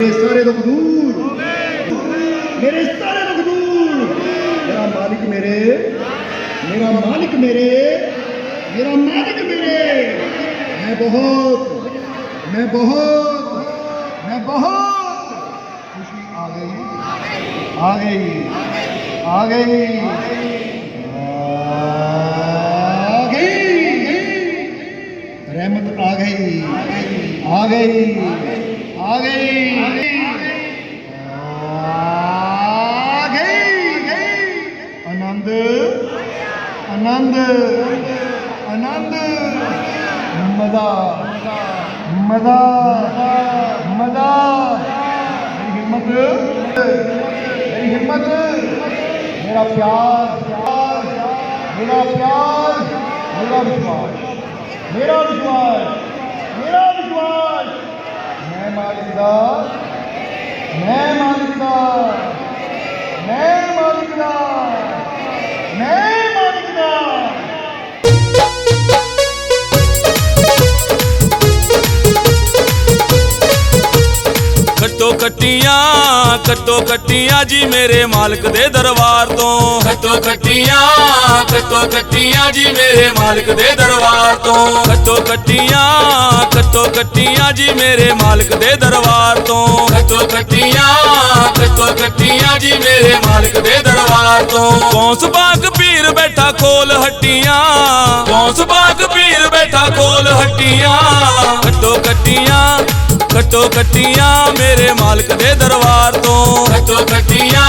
ਮੇਰੇ ਸਾਰੇ ਦੁੱਖ ਦੂਰ। ਮੇਰੇ ਸਾਰੇ ਦੁੱਖ ਦੂਰ। ਮੇਰਾ ਮਾਲਿਕ ਮੇਰੇ, ਮੇਰਾ ਮਾਲਿਕ ਮੇਰੇ, ਮੇਰਾ ਮਾਲਿਕ ਮੇਰੇ। ਮੈਂ ਬਹੁਤ ਮੈਂ ਬਹੁਤ ਮੈਂ ਬਹੁਤ ਖੁਸ਼ੀ ਆ ਗਈ। ਆ ਗਈ ਆ ਗਈ। ਆ ਗਈ। ਰਹਿਮਤ ਆ ਗਈ ਆ ਗਈ। ਆ ਗਈ ਆ ਗਈ ਆਨੰਦ ਆਨੰਦ ਆਨੰਦ, ਮਜ਼ਾ ਮਜ਼ਾ ਮਜ਼ਾ ਮੇਰੀ ਹਿੰਮਤ ਮੇਰੀ ਹਿੰਮਤ ਮੇਰਾ ਪਿਆਰ ਪਿਆਰ, ਮੇਰਾ ਪਿਆਰ, ਮੇਰਾ ਵਿਸ਼ਵਾਸ ਮੇਰਾ ਵਿਸ਼ਵਾਸ। ਮੈਂ ਮਾਲਿਕ ਦਾ ਮੈਂ ਖੱਟੋ ਖੱਟੀਆਂ ਖੱਟੋ ਖੱਟੀਆਂ ਜੀ ਮੇਰੇ ਮਾਲਕ ਦੇ ਦਰਬਾਰ ਤੋਂ। ਖੱਟੋ ਖੱਟੀਆਂ ਖੱਟੋ ਖੱਟੀਆਂ ਜੀ ਮੇਰੇ ਮਾਲਕ ਦੇ ਦਰਬਾਰ ਤੋਂ। ਖੱਟੋ ਖੱਟੀਆਂ ਖੱਟੋ ਖੱਟੀਆਂ ਜੀ ਮੇਰੇ ਮਾਲਕ ਦੇ ਦਰਬਾਰ ਤੋਂ। ਖੱਟੋ ਖੱਟੀਆਂ ਖੱਟੋ ਖੱਟੀਆਂ ਜੀ ਮੇਰੇ ਮਾਲਕ ਦੇ ਦਰਬਾਰ ਤੋਂ। ਕੌਂਸ ਬਾਗ ਪੀਰ ਬੈਠਾ ਖੋਲ ਹੱਟੀਆਂ? ਕੌਂਸ ਬਾਗ ਪੀਰ ਬੈਠਾ ਖੋਲ ਹੱਟੀਆਂ? ਖੱਟੋ ਖੱਟੀਆਂ ਖੱਟੋ ਖੱਟੀਆਂ ਮੇਰੇ ਮਾਲਕ ਦੇ ਦਰਬਾਰ ਤੋਂ। ਖੱਟੋ ਖੱਟੀਆਂ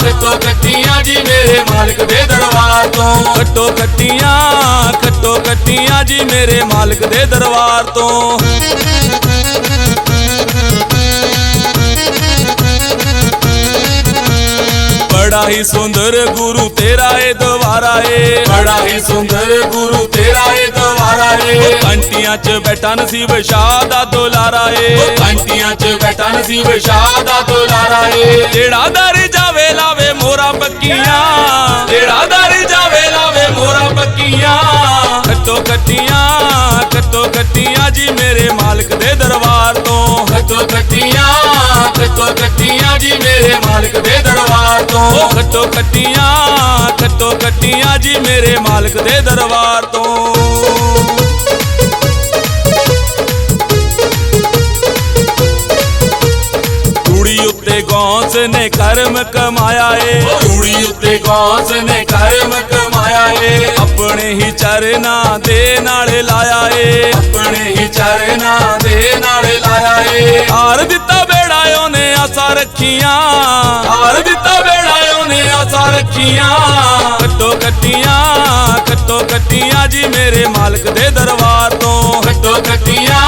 ਖੱਟੋ ਖੱਟੀਆਂ ਜੀ ਮੇਰੇ ਮਾਲਕ ਦੇ ਦਰਬਾਰ ਤੋਂ। ਖੱਟੋ ਖੱਟੀਆਂ ਖੱਟੋ ਖੱਟੀਆਂ ਜੀ ਮੇਰੇ ਮਾਲਕ ਦੇ ਦਰਬਾਰ ਤੋਂ। ਬੜਾ ਹੀ ਸੁੰਦਰ ਗੁਰੂ ਤੇਰਾ ਏ ਦਵਾਰਾ ਏ। ਬੜਾ ਹੀ ਸੁੰਦਰ ਗੁਰੂ ਤੇਰਾ ਏ ਦਵਾਰਾ ਏ। ਕੰਟੀਆਂ 'ਚ ਬੈਠਾ ਨਸੀਬ ਸ਼ਾਹ ਦਾ ਦੁਲਾਰਾ ਏ। ਕੰਟੀਆਂ 'ਚ ਬੈਠਾ ਨਸੀਬ ਸ਼ਾਹ ਦਾ ਦੁਲਾਰਾ ਏ। ਜਿਹੜਾ ਦਰ ਜਾਵੇ ਲਾਵੇ ਮੋਰਾ ਪੱਕੀਆਂ। ਜਿਹੜਾ ਦਰ ਜਾਵੇ ਲਾਵੇ ਮੋਰਾ ਪੱਕੀਆਂ। ਖੱਟੋ ਖੱਟੀਆਂ ਖੱਟੋ ਖੱਟੀਆਂ ਜੀ ਮੇਰੇ ਮਾਲਕ ਦੇ ਦਰਬਾਰ ਤੋਂ। ਖੱਟੋ ਖੱਟੀਆਂ ਖੱਟੋ ਖੱਟੀਆਂ ਜੀ ਮੇਰੇ ਮਾਲਕ ਦੇ ਦਰਬਾਰ ਤੋਂ। ਖੱਟੋ ਖੱਟੀਆਂ ਖੱਟੋ ਖੱਟੀਆਂ ਜੀ ਮੇਰੇ ਮਾਲਕ ਦੇ ਦਰਬਾਰ ਤੋਂ। ਉੱਤੇ ਗੌਂਸ ਨੇ ਕਰਮ ਕਮਾਇਆ ਏ। ਕੁੜੀ ਉੱਤੇ ਗੌਂਸ ਨੇ ਕਰਮ ਕਮਾਇਆ ਏ। ਆਪਣੇ ਹੀ ਚਰਨਾਂ ਦੇ ਨਾਲ ਲਾਇਆ ਏ। ਆਪਣੇ ਹੀ ਚਰਨਾਂ ਦੇ ਨਾਲ ਲਾਇਆ ਏ। ਹਾਰ ਦਿੱਤਾ ਬੇੜਾ ਆਸਾ ਰੱਖੀਆਂ। ਹਾਰ ਦਿੱਤਾ ਬੇੜਾ ਉਹਨੇ ਆਸਾ ਰੱਖੀਆਂ। ਕੱਟੋ ਕੱਟੀਆਂ ਕੱਟੋ ਕੱਟੀਆਂ ਜੀ ਮੇਰੇ ਮਾਲਕ ਦੇ ਦਰਬਾਰ ਤੋਂ। ਕੱਟੋ ਕੱਟੀਆਂ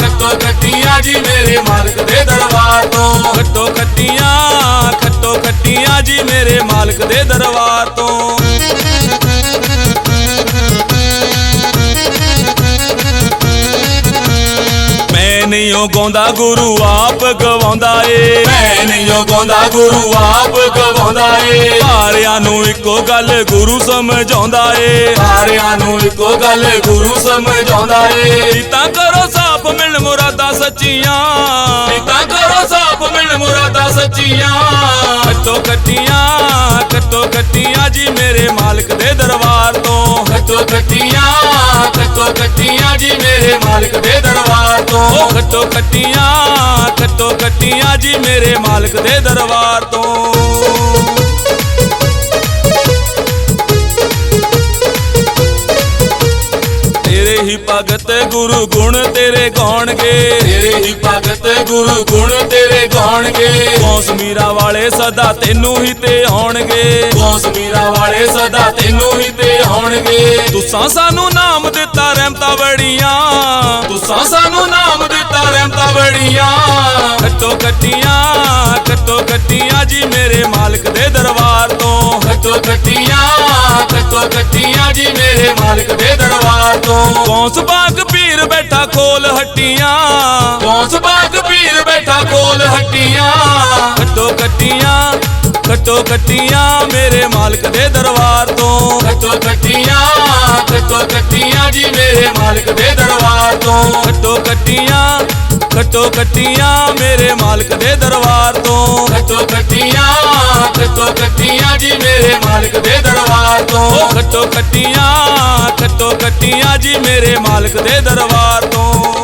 ਕੱਟੋ ਕੱਟੀਆਂ ਜੀ ਮੇਰੇ ਮਾਲਕ ਦੇ ਦਰਬਾਰ ਤੋਂ। ਕੱਟੋ ਕੱਟੀਆਂ ਕੱਟੋ ਕੱਟੀਆਂ ਜੀ ਮੇਰੇ ਮਾਲਕ ਦੇ ਦਰਬਾਰ ਤੋਂ। ਉਹ ਗਾਉਂਦਾ ਗੁਰੂ ਆਪ ਗਵਾਉਂਦਾ ਏ। ਮੈਂ ਨਹੀਂ ਉਹ ਗਾਉਂਦਾ ਗੁਰੂ ਆਪ ਗਵਾਉਂਦਾ ਏ। ਸਾਰਿਆਂ ਨੂੰ ਇੱਕੋ ਗੱਲ ਗੁਰੂ ਸਮਝਾਉਂਦਾ ਏ। ਸਾਰਿਆਂ ਨੂੰ ਇੱਕੋ ਗੱਲ ਗੁਰੂ ਸਮਝਾਉਂਦਾ ਏ। ਤਾਂ ਕਰੋ ਸਾਫ਼ ਮਿਲ ਮੁਰਾਦਾਂ ਸੱਚੀਆਂ। ਤਾਂ ਕਰੋ ਸਾਫ਼ ਮਿਲ ਮੁਰਾਦਾਂ ਸੱਚੀਆਂ। ਕੱਟੋ ਕੱਟੀਆਂ ਕੱਟੋ ਕੱਟੀਆਂ ਜੀ ਮੇਰੇ ਮਾਲਕ ਦੇ ਦਰਬਾਰ ਤੋਂ। ਕੱਟੋ ਕੱਟੀਆਂ ਕੱਟੋ ਕੱਟੀਆਂ ਜੀ ਮੇਰੇ ਮਾਲਕ ਦੇ ਦਰਬਾਰ ਤੋਂ ਉਹ ਕੱਟੋ ਕੱਟੀਆਂ ਖੱਟੋ ਕੱਟੀਆਂ ਜੀ ਮੇਰੇ ਮਾਲਕ ਦੇ ਦਰਬਾਰ ਤੋਂ। ਭਗਤ ਗੁਰੂ ਗੁਣ ਤੇਰੇ ਗਾਉਣਗੇ। ਤੇਰੇ ਹੀ ਭਗਤ ਗੁਰੂ ਗੁਣ ਤੇਰੇ ਗਾਉਣਗੇ। ਕੌਸ ਮੀਰਾ ਵਾਲੇ ਸਦਾ ਤੈਨੂੰ ਹੀ ਤੇ ਆਉਣਗੇ। ਕੌਸ ਮੀਰਾ ਵਾਲੇ ਸਦਾ ਤੈਨੂੰ ਹੀ ਤੇ ਆਉਣਗੇ। ਤੁਸਾਂ ਸਾਨੂੰ ਨਾਮ ਦਿੱਤਾ ਰਹਿਮਤਾਂ ਬੜੀਆਂ। ਤੁਸਾਂ ਸਾਨੂੰ ਨਾਮ ਦਿੱਤਾ ਰਹਿਮਤਾਂ ਬੜੀਆਂ। ਕੱਟੋ ਕੱਟੀਆਂ ਕੱਟੋ ਕੱਟੀਆਂ ਜੀ ਮੇਰੇ ਮਾਲਕ ਦੇ ਦਰਬਾਰ ਤੋਂ। ਕੱਟੋ ਕੱਟੀਆਂ ਕੱਟੋ ਕੱਟੀਆਂ ਜੀ ਮੇਰੇ ਮਾਲਕ ਦੇ ਦਰਬਾਰ ਤੋਂ ਕੌਂਸ ਬਾਗ ਪੀਰ ਬੈਠਾ ਖੋਲ ਹੱਟੀਆਂ ਕੌਂਸ ਬਾਗ ਪੀਰ ਬੈਠਾ ਖੋਲ ਹੱਟੀਆਂ ਕੱਟੋ ਕੱਟੀਆਂ ਕੱਟੋ ਕੱਟੀਆਂ ਮੇਰੇ ਮਾਲਕ ਦੇ ਦਰਬਾਰ ਤੋਂ ਕੱਟੋ ਕੱਟੀਆਂ ਕੱਟੋ ਕੱਟੀਆਂ ਜੀ ਮੇਰੇ ਮਾਲਕ ਦੇ ਦਰਬਾਰ ਤੋਂ ਕੱਟੋ ਕੱਟੀਆਂ ਖੱਟੋ ਕੱਟੀਆਂ ਮੇਰੇ ਮਾਲਕ ਦੇ ਦਰਬਾਰ ਤੋਂ ਖੱਟੋ ਕੱਟੀਆਂ ਖੱਟੋ ਕੱਟੀਆਂ ਜੀ ਮੇਰੇ ਮਾਲਕ ਦੇ ਦਰਬਾਰ ਤੋਂ। ਖੱਟੋ ਕੱਟੀਆਂ ਖੱਟੋ ਕੱਟੀਆਂ ਜੀ ਮੇਰੇ ਮਾਲਕ ਦੇ ਦਰਬਾਰ ਤੋਂ।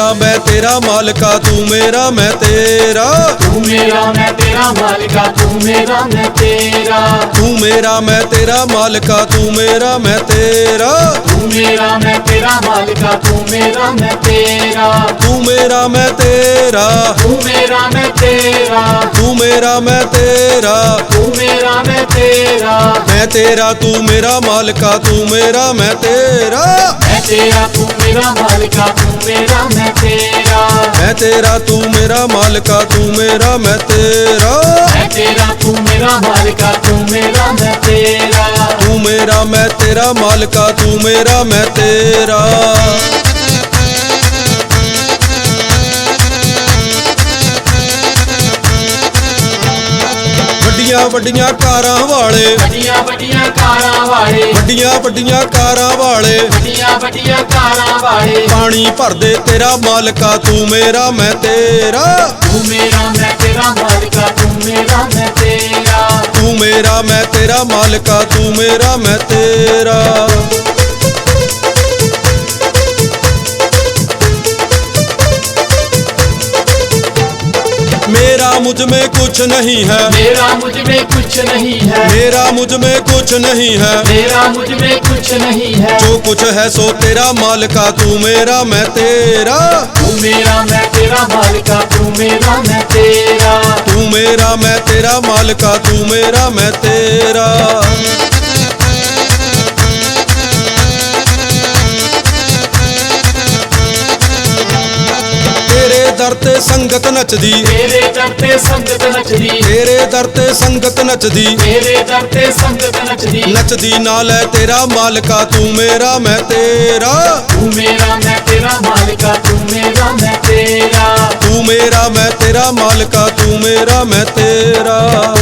ਤੂੰ ਮੇਰਾ ਮੈਂ ਤੇਰਾ ਮਾਲਕਾ ਤੂੰ ਮੇਰਾ ਮੈਂ ਤੇਰਾ ਤੂੰ ਮੇਰਾ ਮੈਂ ਤੇਰਾ ਮਾਲਿਕਾ ਤੂੰ ਮੇਰਾ ਮੈਂ ਤੇਰਾ ਤੂੰ ਮੇਰਾ ਮੈਂ ਤੇਰਾ ਮਾਲਕਾ ਤੂੰ ਮੇਰਾ ਮੈਂ ਤੇਰਾ ਤੂੰ ਮੇਰਾ ਮੈਂ ਤੇਰਾ ਮਾਲਿਕਾ ਤੂੰ ਮੇਰਾ ਮੈਂ ਤੇਰਾ ਤੂੰ ਮੇਰਾ ਮੈਂ ਤੇਰਾ ਤੂੰ ਮੇਰਾ ਮੈਂ ਤੇਰਾ ਤੂੰ ਮੇਰਾ ਮੈਂ ਤੇਰਾ ਤੂੰ ਮੇਰਾ ਮੈਂ ਤੇਰਾ ਮੈਂ ਤੇਰਾ ਤੂੰ ਮੇਰਾ ਮਾਲਕਾ ਤੂੰ ਮੇਰਾ ਮੈਂ ਤੇਰਾ ਮੈਂ ਤੇਰਾ ਤੂੰ ਮੇਰਾ ਮਾਲਿਕਾ ਤੂੰ ਮੇਰਾ ਮੈਂ ਤੇਰਾ। ਮੈਂ ਤੇਰਾ ਤੂੰ ਮੇਰਾ ਮਾਲਕਾ ਤੂੰ ਮੇਰਾ ਮੈਂ ਤੇਰਾ। ਮੈਂ ਤੇਰਾ ਤੂੰ ਮੇਰਾ ਮਾਲਿਕਾ ਤੂੰ ਮੇਰਾ ਮੈਂ ਤੇਰਾ। ਤੂੰ ਮੇਰਾ ਮੈਂ ਤੇਰਾ ਮਾਲਕਾ ਤੂੰ ਮੇਰਾ ਮੈਂ ਤੇਰਾ। ਵੱਡੀਆਂ ਵੱਡੀਆਂ ਕਾਰਾਂ ਵਾਲੇ। ਵੱਡੀਆਂ ਵੱਡੀਆਂ ਕਾਰਾਂ ਵਾਲੇ। ਵੱਡੀਆਂ ਵੱਡੀਆਂ ਕਾਰਾਂ ਵਾਲੇ। ਵੱਡੀਆਂ ਵੱਡੀਆਂ ਕਾਰਾਂ ਵਾਲੇ। ਪਾਣੀ ਭਰਦੇ ਤੇਰਾ ਮਾਲਕਾ ਤੂੰ ਮੇਰਾ ਮੈਂ ਤੇਰਾ। ਤੂੰ ਮੇਰਾ ਮੈਂ ਤੇਰਾ ਮਾਲਿਕਾ ਤੂੰ ਮੇਰਾ ਮੈਂ ਤੇਰਾ। ਤੂੰ ਮੇਰਾ ਮੈਂ ਤੇਰਾ ਮਾਲਕਾ ਤੂੰ ਮੇਰਾ ਮੈਂ ਤੇਰਾ। मुझमें कुछ नहीं है। मेरा मुझमें कुछ नहीं है। मेरा मुझमें कुछ नहीं है। मेरा मुझमें कुछ नहीं है। जो कुछ है सो तेरा मालिका तू मेरा मैं तेरा। तू मेरा मैं तेरा मालिका तू मेरा मैं तेरा। तू मेरा मैं तेरा मालिका तू मेरा मैं तेरा। ਦਰ ਤੇ ਸੰਗਤ ਨੱਚਦੀ। ਤੇਰੇ ਦਰ ਤੇ ਸੰਗਤ ਨੱਚਦੀ। ਤੇਰੇ ਦਰ ਤੇ ਸੰਗਤ ਨੱਚਦੀ। ਤੇਰੇ ਦਰ ਤੇ ਸੰਗਤ ਨੱਚਦੀ। ਨੱਚਦੀ ਨਾਲ ਹੈ ਤੇਰਾ ਮਾਲਕਾ ਤੂੰ ਮੇਰਾ ਮੈਂ ਤੇਰਾ। ਤੂੰ ਮੇਰਾ ਮੈਂ ਤੇਰਾ ਮਾਲਕਾ ਤੂੰ ਮੇਰਾ ਮੈਂ ਤੇਰਾ। ਤੂੰ ਮੇਰਾ ਮੈਂ ਤੇਰਾ ਮਾਲਕਾ ਤੂੰ ਮੇਰਾ ਮੈਂ ਤੇਰਾ।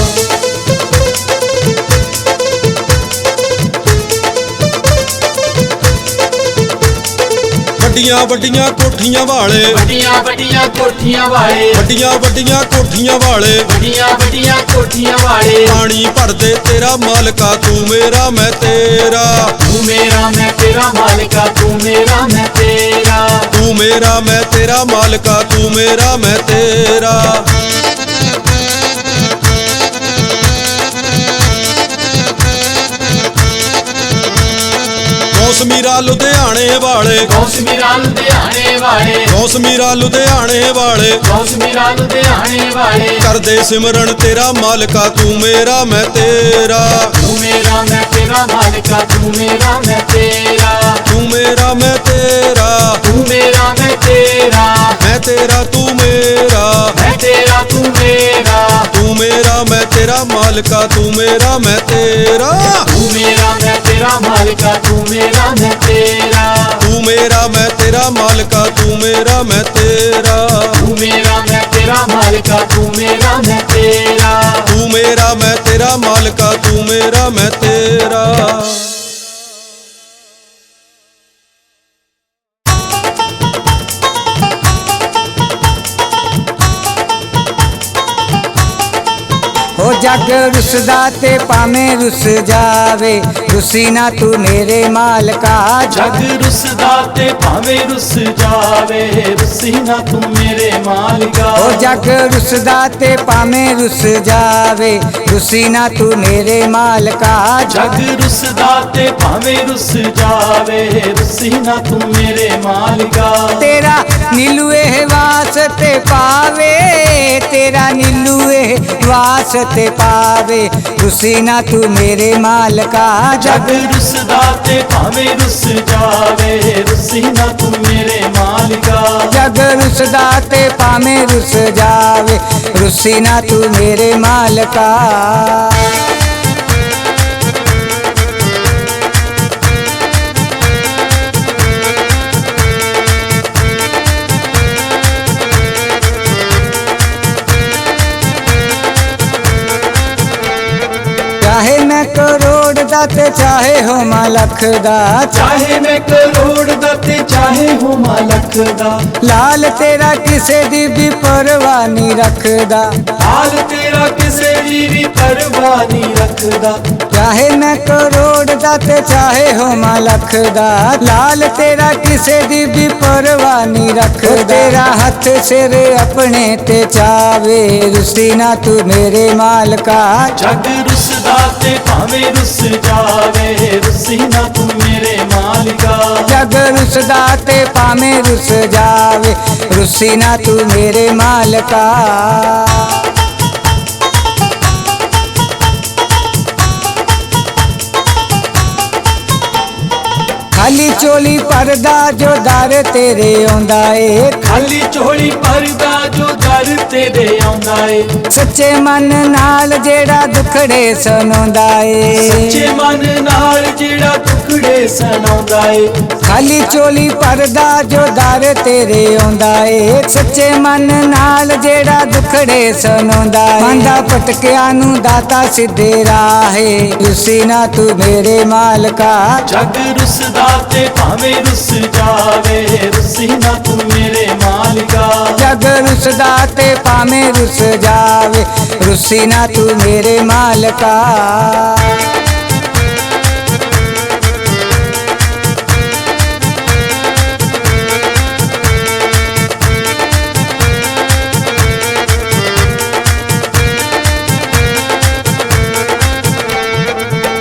ਵੱਡੀਆਂ ਵੱਡੀਆਂ ਕੋਠੀਆਂ ਵਾਲੇ। ਵੱਡੀਆਂ ਵੱਡੀਆਂ ਕੋਠੀਆਂ ਵਾਲੇ। ਵੱਡੀਆਂ ਵੱਡੀਆਂ ਕੋਠੀਆਂ ਵਾਲੇ। ਵੱਡੀਆਂ ਵੱਡੀਆਂ ਕੋਠੀਆਂ ਵਾਲੇ। ਪਾਣੀ ਭਰਦੇ ਤੇਰਾ ਮਾਲਕਾ ਤੂੰ ਮੇਰਾ ਮੈਂ ਤੇਰਾ। ਤੂੰ ਮੇਰਾ ਮੈਂ ਤੇਰਾ ਮਾਲਕਾ ਤੂੰ ਮੇਰਾ ਮੈਂ ਤੇਰਾ। ਤੂੰ ਮੇਰਾ ਮੈਂ ਤੇਰਾ ਮਾਲਕਾ ਤੂੰ ਮੇਰਾ ਮੈਂ ਤੇਰਾ। ਮੌਸਮੀਰਾ ਲੁਧਿਆਣੇ ਵਾਲੇ। ਮੌਸਮੀਰਾ ਲੁਧਿਆਣੇ ਵਾਲੇ। ਮੌਸਮੀਰਾ ਲੁਧਿਆਣੇ ਵਾਲੇ। ਮੌਸਮੀਰਾ ਲੁਧਿਆਣੇ ਵਾਲੇ। ਕਰਦੇ ਸਿਮਰਨ ਤੇਰਾ ਮਾਲਕਾ ਤੂੰ ਮੇਰਾ ਮੈਂ ਤੇਰਾ। ਤੂੰ ਮੇਰਾ ਮੈਂ ਤੇਰਾ ਮਾਲਿਕਾ ਤੂੰ ਮੇਰਾ ਮੈਂ ਤੇਰਾ। ਤੂੰ ਮੇਰਾ ਮੈਂ ਤੇਰਾ। ਤੂੰ ਮੇਰਾ ਮੈਂ ਤੇਰਾ। ਮੈਂ ਤੇਰਾ ਤੂੰ ਮੇਰਾ। ਮੈਂ ਤੇਰਾ ਤੂੰ ਮੇਰਾ। ਤੂੰ ਮੇਰਾ ਮੈਂ ਤੇਰਾ ਮਾਲਕਾ ਮੇਰਾ ਤੂੰ ਮੇਰਾ ਮੈਂ ਤੇਰਾ। ਮਾਲਿਕਾ ਤੂੰ ਮੇਰਾ ਮੈਂ ਤੇਰਾ। ਤੂੰ ਮੇਰਾ ਮੈਂ ਤੇਰਾ ਮਾਲਕਾ ਤੂੰ ਮੇਰਾ ਮੈਂ ਤੇਰਾ। ਤੂੰ ਮੇਰਾ ਮੈਂ ਤੇਰਾ ਮਾਲਿਕਾ ਤੂੰ ਮੇਰਾ ਮੈਂ ਤੇਰਾ। ਤੂੰ ਮੇਰਾ ਮੈਂ ਤੇਰਾ ਮਾਲਕਾ ਤੂੰ ਮੇਰਾ ਮੈਂ ਤੇਰਾ। ਜੱਗ ਰੁੱਸਦਾ ਤੇ ਭਾਵੇਂ ਰੁੱਸ ਜਾਵੇ। ਰੁੱਸੀ ਨਾ ਤੂੰ ਮੇਰੇ ਮਾਲਕਾ ਜਗ ਰੁੱਸਦਾ ਤੇ ਭਾਵੇਂ ਰੁੱਸ ਜਾਵੇ। ਰੁੱਸੀ ਨਾ ਤੂੰ ਮੇਰੇ ਮਾਲਿਕਾ। ਹੋ ਜੱਗ ਰੁੱਸਦਾ ਤੇ ਭਾਵੇਂ ਰੁੱਸ ਜਾਵੇ। ਰੁੱਸੀ ਨਾ ਤੂੰ ਮੇਰੇ ਮਾਲਕਾ ਜਗ ਰੁੱਸਦਾ ਤੇ ਭਾਵੇਂ ਰੁੱਸ ਜਾਵੇ। ਰੁੱਸੀ ਨਾ ਤੂੰ ਮੇਰੇ ਮਾਲਿਕਾ। ਤੇਰਾ ਨੀਲੂ ਇਹ ਵਾਸਤੇ ਪਾਵੇ। ਤੇਰਾ ਨੀਲੂ ਇਹ ਵਾਸਤੇ ਪਾਵੇ ਰੁੱਸੀ ਨਾ ਤੂੰ ਮੇਰੇ ਮਾਲਕਾ ਜਗ ਰੁੱਸਦਾ ਤੇ ਭਾਵੇਂ ਰੁੱਸ ਜਾਵੇ ਰੁੱਸੀ ਨਾ ਤੂੰ ਮੇਰੇ ਮਾਲਿਕਾ ਜਗ ਰੁੱਸਦਾ ਤੇ ਭਾਵੇਂ ਰੁੱਸ ਜਾਵੇ ਰੁੱਸੀ ਨਾ ਤੂੰ ਮੇਰੇ ਮਾਲਕਾ ਦਾ ਤੇ ਚਾਹੇ ਹੋਵਾਂ ਲੱਖ ਦਾ ਚਾਹੇ ਮੈਂ ਕਰੋੜ ਦਾ ਤੇ ਚਾਹੇ ਹੋਵਾਂ ਲੱਖ ਦਾ ਲਾਲ ਤੇਰਾ ਕਿਸੇ ਦੀ ਵੀ ਪਰਵਾਹ ਨਹੀਂ ਰੱਖਦਾ ਹਾਲ ਤੇਰਾ ਕਿਸੇ ਦੀ ਵੀ ਪਰਵਾਹ ਨਹੀਂ ਰੱਖਦਾ ਚਾਹੇ ਮੈਂ ਕਰੋੜ ਦਾ ਤੇ ਚਾਹੇ ਹੋਵਾਂ ਲੱਖ ਦਾ ਲਾਲ ਤੇਰਾ ਕਿਸੇ ਦੀ ਵੀ ਪਰਵਾਹ ਨਹੀਂ ਰੱਖਦਾ ਤੇਰਾ ਹੱਥ ਸਿਰ ਆਪਣੇ ਤੇ ਚਾਵੇ ਰੁਸੀ ਨਾ ਤੂੰ ਮੇਰੇ ਮਾਲਕਾ ਜੱਗ ਰੁੱਸਦਾ ਤੇ ਭਾਵੇਂ ਰੁੱਸ ਜਾਵੇ ਰੁੱਸੀ ਨਾ ਤੂੰ ਮੇਰੇ ਮਾਲਿਕਾ। ਜਗ ਰੁਸਦਾ ਤੇ ਭਾਵੇਂ ਰੁਸ ਜਾਵੇ ਰੁਸੀ ਨਾ ਤੂੰ ਮੇਰੇ ਮਾਲਕਾ। ਖਾਲੀ ਚੋਲੀ ਪਰਦਾ ਜੋ ਦਰ ਤੇਰੇ ਆਉਂਦਾ ਏ ਖਾਲੀ ਝੋਲੀ ਭਰਦਾ ਜੋ ਦਰ ਤੇਰੇ ਆਉਂਦਾ ਏ। ਸੱਚੇ ਮਨ ਨਾਲ ਜਿਹੜਾ ਦੁਖੜੇ ਸੁਣਾਉਂਦਾ ਏ। ਸੱਚੇ ਮਨ ਨਾਲ ਜਿਹੜਾ ਟੁਕੜੇ ਸੁਣਾਉਂਦਾ ਏ। ਖਾਲੀ ਚੋਲੀ ਪਰਦਾ ਜੋ ਦਰ ਤੇਰੇ ਆਉਂਦਾ ਏ। ਸੱਚੇ ਮਨ ਨਾਲ ਜਿਹੜਾ ਦੁਖੜੇ ਸੁਣਾਉਂਦਾ ਏ। ਮੰਦਾ ਭਟਕਿਆ ਨੂੰ ਦਾਤਾ ਸਿੱਧੇ ਰਾਹੇ। ਰੁਸੀ ਨਾ ਤੂੰ ਮੇਰੇ ਮਾਲਕਾ। ਜੱਗ ਰੁੱਸਦਾ ਤੇ ਭਾਵੇਂ ਰੁੱਸ ਜਾਵੇ। ਰੁੱਸੀ ਨਾ ਤੂੰ ਮੇਰੇ ਮਾਲਿਕਾ। ਜਗ ਰੁਸਦਾ ਤੇ ਭਾਵੇਂ ਰੁਸ ਜਾਵੇ ਰੁਸੀ ਨਾ ਤੂੰ ਮੇਰੇ ਮਾਲਕਾ।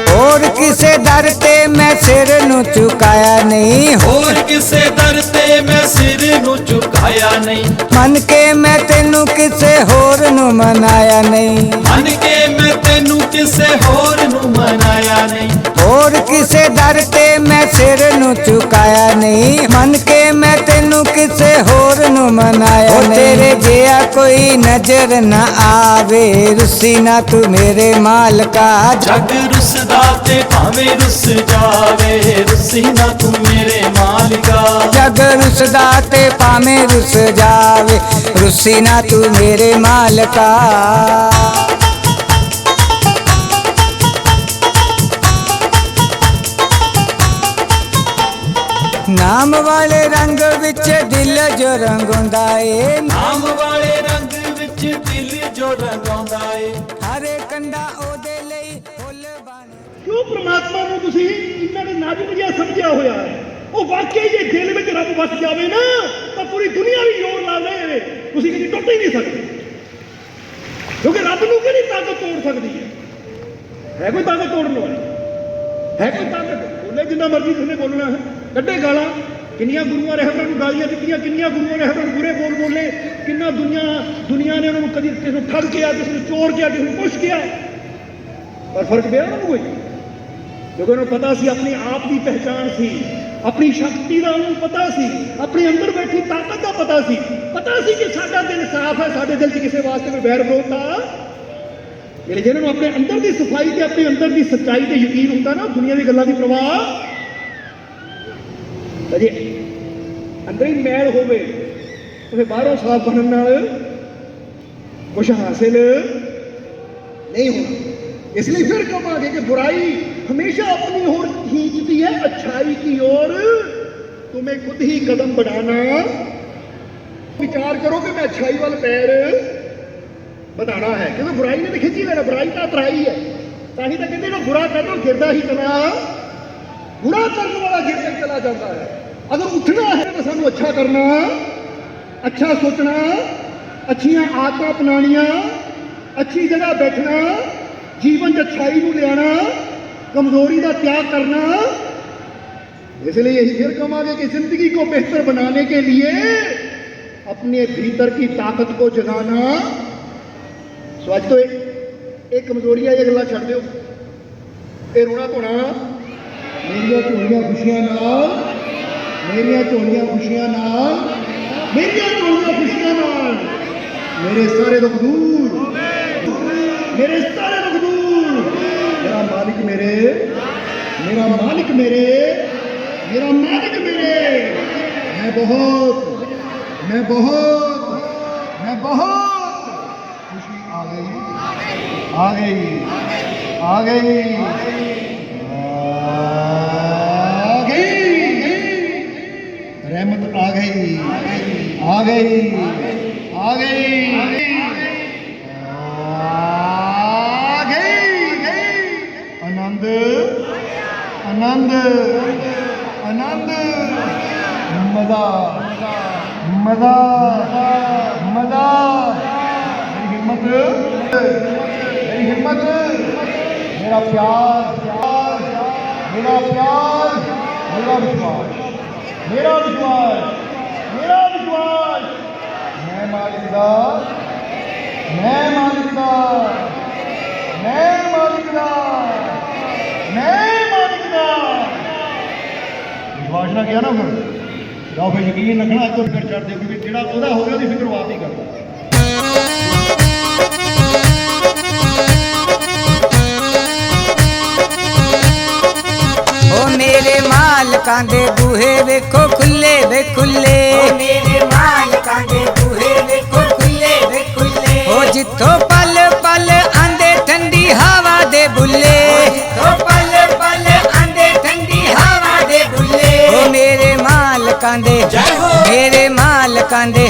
ਹੋਰ ਕਿਸੇ ਦਰ ਤੇ ਮੈਂ ਸਿਰ ਨੂੰ ਝੁਕਾਇਆ ਨਹੀਂ। ਹੋਰ ਕਿਸੇ ਦਰ ਤੇ ਮੈਂ ਸਿਰ ਨੂੰ ਝੁਕਾਇਆ ਨਹੀਂ। ਮਨ ਕੇ ਮੈਂ ਤੈਨੂੰ ਕਿਸੇ ਹੋਰ ਨੂੰ ਮਨਾਇਆ ਨਹੀਂ। ਮੰਨ ਕੇ ਮੈਂ ਤੈਨੂੰ ਕਿਸੇ ਹੋਰ ਨੂੰ ਮਨਾਇਆ ਨਹੀਂ। ਹੋਰ ਕਿਸੇ ਦਰ ਤੇ ਮੈਂ ਸਿਰ ਨੂੰ ਝੁਕਾਇਆ ਨਹੀਂ। ਮਨ ਕੇ ਮੈਂ ਤੈਨੂੰ ਕਿਸੇ ਹੋਰ ਨੂੰ ਮਨਾਇਆ ਨਹੀਂ। ਤੇਰੇ ਜਿਹਾ ਕੋਈ ਨਜ਼ਰ ਨਾ ਆਵੇ ਰੁਸੀ ਨਾ ਤੂੰ ਮੇਰੇ ਮਾਲਕਾ। ਜੱਗ ਰੁੱਸਦਾ ਤੇ ਭਾਵੇਂ ਰੁੱਸ ਜਾਵੇ ਰੁੱਸੀ ਨਾ ਤੂੰ ਮੇਰੇ ਮਾਲਿਕਾ। ਜਗ ਰੁਸਦਾ ਤੇ ਭਾਵੇਂ ਰੁਸ ਜਾਵੇ ਰੁਸੀ ਨਾ ਤੂੰ ਮੇਰੇ ਮਾਲਕਾ। ਨਾਮ ਵਾਲੇ ਰੰਗ ਵਿੱਚ ਦਿਲ ਜੋ ਰੰਗਾਉਂਦਾ ਏ। ਨਾਮ ਵਾਲੇ ਰੰਗ ਵਿੱਚ ਦਿਲ ਜੋ ਰੰਗਾਉਂਦਾ ਏ। ਹਰੇ ਕੰਡਾ ਬਣ ਪ੍ਰਮਾਤਮਾ ਨੂੰ ਤੁਸੀਂ ਇਹਨਾਂ ਦੇ ਨਾਜ਼ੁਕ ਜਿਹਾ ਸਮਝਿਆ ਹੋਇਆ ਹੈ। ਉਹ ਵਾਕਈ ਜੇ ਦਿਲ ਵਿੱਚ ਰੱਬ ਵਸ ਜਾਵੇ ਨਾ, ਤਾਂ ਪੂਰੀ ਦੁਨੀਆ ਵੀ ਜ਼ੋਰ ਲਾ ਲੇ ਤੁਸੀਂ ਕਦੀ ਟੁੱਟ ਹੀ ਨਹੀਂ ਸਕਦੇ। ਕਿਉਂਕਿ ਰੱਬ ਨੂੰ ਕਿਹੜੀ ਤਾਕਤ ਤੋੜ ਸਕਦੀ ਹੈ? ਹੈ ਕੋਈ ਤਾਕਤ ਤੋੜਨ ਵਾਲੀ? ਹੈ ਕੋਈ ਤਾਕਤ? ਬੋਲੇ ਜਿੰਨਾ ਮਰਜ਼ੀ ਤੁਸੀਂ ਬੋਲਣਾ ਹੈ। ਕੱਢੇ ਗਾਲਾਂ। ਕਿੰਨੀਆਂ ਗੁਰੂਆਂ ਰਹਿਬਰਾਂ ਨੂੰ ਗਾਲੀਆਂ ਦਿੱਤੀਆਂ, ਕਿੰਨੀਆਂ ਗੁਰੂਆਂ ਰਹਿਬਰਾਂ ਨੂੰ ਬੁਰੇ ਬੋਲ ਬੋਲੇ। ਕਿੰਨਾ ਦੁਨੀਆ ਦੁਨੀਆ ਨੇ ਉਹਨਾਂ ਨੂੰ ਕਦੀ ਕਿਸੇ ਨੂੰ ਠੱਗ ਗਿਆ ਕਿਸੇ ਨੂੰ ਚੋਰ ਕਿਹਾ, ਕਿਸੇ ਨੂੰ ਕੁਛ ਕਿਹਾ। ਪਰ ਫ਼ਰਕ ਪਿਆ ਉਹਨਾਂ ਨੂੰ ਕੋਈ? ਕਿਉਂਕਿ ਉਹਨੂੰ ਪਤਾ ਸੀ ਆਪਣੀ ਆਪ ਦੀ ਪਹਿਚਾਨ ਸੀ ਆਪਣੀ ਸ਼ਕਤੀ ਦਾ ਉਹਨੂੰ ਪਤਾ ਸੀ ਆਪਣੇ ਅੰਦਰ ਬੈਠੀ ਤਾਕਤ ਦਾ ਪਤਾ ਸੀ ਪਤਾ ਸੀ ਕਿ ਸਾਡਾ ਦਿਲ ਸਾਫ਼ ਹੈ ਸਾਡੇ ਦਿਲ 'ਚ ਕਿਸੇ ਵਾਸਤੇ ਕੋਈ ਵੈਰ ਵਿਰੋਧ ਤਾਂ ਜਿਹੜੇ ਜਿਹਨਾਂ ਨੂੰ ਆਪਣੇ ਅੰਦਰ ਦੀ ਸਫਾਈ ਤੇ ਆਪਣੇ ਅੰਦਰ ਦੀ ਸੱਚਾਈ ਤੇ ਯਕੀਨ ਹੁੰਦਾ ਨਾ ਦੁਨੀਆ ਦੀ ਗੱਲਾਂ ਦੀ ਪ੍ਰਵਾਹ ਜੇ ਅੰਦਰ ਹੀ ਮੈਲ ਹੋਵੇ ਤੇ ਬਾਹਰੋਂ ਸਾਫ਼ ਬਣਨ ਨਾਲ ਕੁਝ ਹਾਸਿਲ ਨਹੀਂ ਹੋਣਾ ਇਸ ਲਈ ਫਿਰ ਕਹਾਂਗੇ ਕਿ ਬੁਰਾਈ हमेशा अपनी ओर खींचती है अच्छाई की ओर तुम्हें खुद ही कदम बढ़ाना विचार करो कि मैं अच्छाई वाल पैर बढ़ाना है क्योंकि बुराई ने तो खिंची लेना बुराई का अतराई है ताही तो कहते ना बुरा कर दो गिरदा ही चला बुरा करने वाला गिर कर चला जाता है अगर उठना है तो सानू अच्छा करना अच्छा सोचना अच्छियां आदतां अपनानियां ਅੱਛੀ ਜਗ੍ਹਾ ਬੈਠਣਾ ਜੀਵਨ 'ਚ ਅੱਛਾਈ ਨੂੰ ਲਿਆਣਾ कमज़ोरी का त्याग करना। इसलिए यही फिर कमागे कि ज़िंदगी को बेहतर बनाने के लिए अपने भीतर की ताकत को जगाना। सो अज तो, तो एक कमज़ोरी है ये गल छोड़ दो। रोना तो धोना मेरिया झोलिया खुशियाँ नाल मेरिया झोलिया खुशियाँ नाल मेरिया झोलिया खुशियाँ नाल मेरे सारे दुख दूर। मेरे सारे दुख दूर। मेरा मालिक मेरे मेरा मालिक मेरे मेरा मालिक मेरे मैं बहुत मैं बहुत मैं बहुत खुशी आ गई आ गई आ गई आ गई रहमत आ गई आ गई आ गई ਆਨੰਦ ਆਨੰਦ ਮਜ਼ਾ ਮਜ਼ਾ ਮਜ਼ਾ ਮੇਰੀ ਹਿੰਮਤ ਮੇਰੀ ਹਿੰਮਤ ਮੇਰਾ ਪਿਆਰ ਪਿਆਰ ਮੇਰਾ ਪਿਆਰ ਮੇਰਾ ਵਿਸ਼ਵਾਸ ਮੇਰਾ ਵਿਸ਼ਵਾਸ ਮੇਰਾ ਵਿਸ਼ਵਾਸ ਮੈਂ ਮਾਲਿਕ ਦਾ ਮੈਂ ਮਾਲਿਕ ਦਾ ਮੈਂ ਮਾਲਿਕ ਦਾ ਮੈਂ ਮਾਲਿਕ ਦਾ ਵਿਸ਼ਵਾਸ ਨਾ ਗਿਆ ਨਾ ਫਿਰ ਜਾਂ ਫਿਰ ਯਕੀਨ ਰੱਖਣਾ ਅੱਜ ਤੋਂ ਫਿਰ ਛੱਡ ਦਿਓ ਕਿਉਂਕਿ ਜਿਹੜਾ ਉਹਦਾ ਹੋ ਗਿਆ ਉਹਦੀ ਫਿਕਰ ਬਾਤ ਹੀ ਕਰਦਾ ਓ ਮੇਰੇ ਮਾਲਕਾਂ ਦੇ ਬੂਹੇ ਵੇਖੋ ਖੁੱਲੇ ਵੇ ਖੁੱਲੇ। ਓ ਮੇਰੇ ਮਾਲਕਾਂ ਦੇ ਬੂਹੇ ਵੇਖੋ ਖੁੱਲੇ ਵੇ ਖੁੱਲੇ। ਓ ਜਿੱਥੋਂ ਮਾਲਕਾਂ ਦੇ। ਮੇਰੇ ਮਾਲਕਾਂ ਦੇ।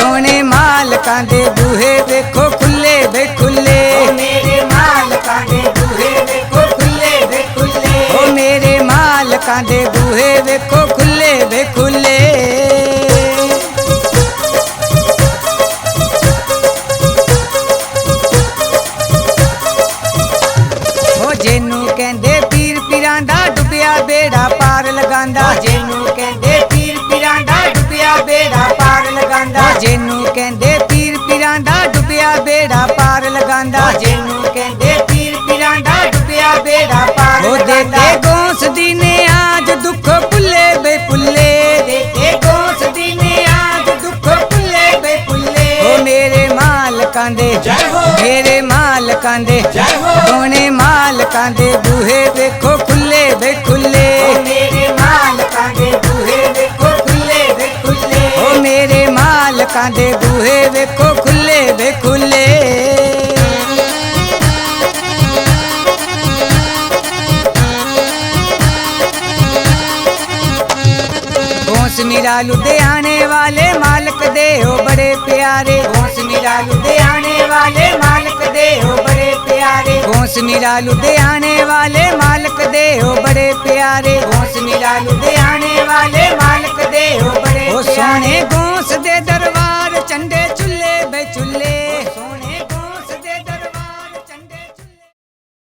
ਸੋਹਣੇ ਮਾਲਕਾਂ ਦੇ ਬੂਹੇ ਵੇਖੋ ਖੁੱਲੇ ਵੇ ਖੁੱਲੇ ਮੇਰੇ ਮਾਲਕਾਂ ਦੇ ਬੂਹੇ ਵੇਖੋ ਖੁੱਲੇ ਵੇ ਖੁੱਲੇ ਓ ਮੇਰੇ ਮਾਲਕਾਂ ਦੇ ਬੂਹੇ ਵੇਖੋ ਪਾਰ ਲਗਾਉਂਦਾ ਜਿਹਨੂੰ ਕਹਿੰਦੇ ਪੀਰ ਪੀਰਾਂ ਦਾ ਡੁੱਬਿਆ ਬੇੜਾ ਪਾਰ ਲਗਾਉਂਦਾ। ਜਿਹਨੂੰ ਕਹਿੰਦੇ ਪੀਰ ਪੀਰਾਂ ਦਾ ਡੁੱਬਿਆ ਬੇੜਾ ਪਾਰ ਲਗਾਉਂਦਾ। ਦੇ ਗੋਸ ਦੀ ਨੇ ਆਜ ਦੁੱਖ ਭੁੱਲੇ ਬੇ ਭੁੱਲੇ। ਦੇ ਗੋਸ ਦੀ ਨੇ ਆਜ ਦੁੱਖ ਭੁੱਲੇ ਬੇ ਭੁੱਲੇ। ਓ ਮੇਰੇ ਮਾਲਕਾਂ ਦੇ ਜੈ ਹੋ। ਮੇਰੇ ਮਾਲਕਾਂ ਦੇ ਜੈ ਹੋ। ਸੋਹਣੇ ਮਾਲਕਾਂ ਦੇ ਬੂਹੇ ਵੇਖੋ। ਮਾਲਕਾਂ ਦੇ ਬੂਹੇ ਵੇਖੋ ਖੁੱਲੇ ਵੇ ਖੁੱਲੇ। ਗੋਸ ਮੇਰਾ ਲੁਧਿਆਣੇ ਵਾਲੇ ਮਾਲਕ ਦੇ ਹੋ ਬੜੇ ਪਿਆਰੇ। ਗੋਸ ਮੇਰਾ ਲੁਧਿਆਣੇ ਵਾਲੇ ਮਾਲਕ ਦੇ ਹੋ ਬੜੇ ਪਿਆਰੇ। ਗੋਸ ਮੇਰਾ ਲੁਧਿਆਣੇ ਵਾਲੇ ਮਾਲਕ ਦੇ ਹੋ ਬੜੇ ਪਿਆਰੇ। ਗੋਸ ਮੇਰਾ ਲੁਧਿਆਣੇ ਵਾਲੇ ਮਾਲਕ ਦੇ ਹੋ ਬੜੇ ਉਹ ਸੋਹਣੇ ਗੋਸ ਦੇ ਦਰਬਾਰ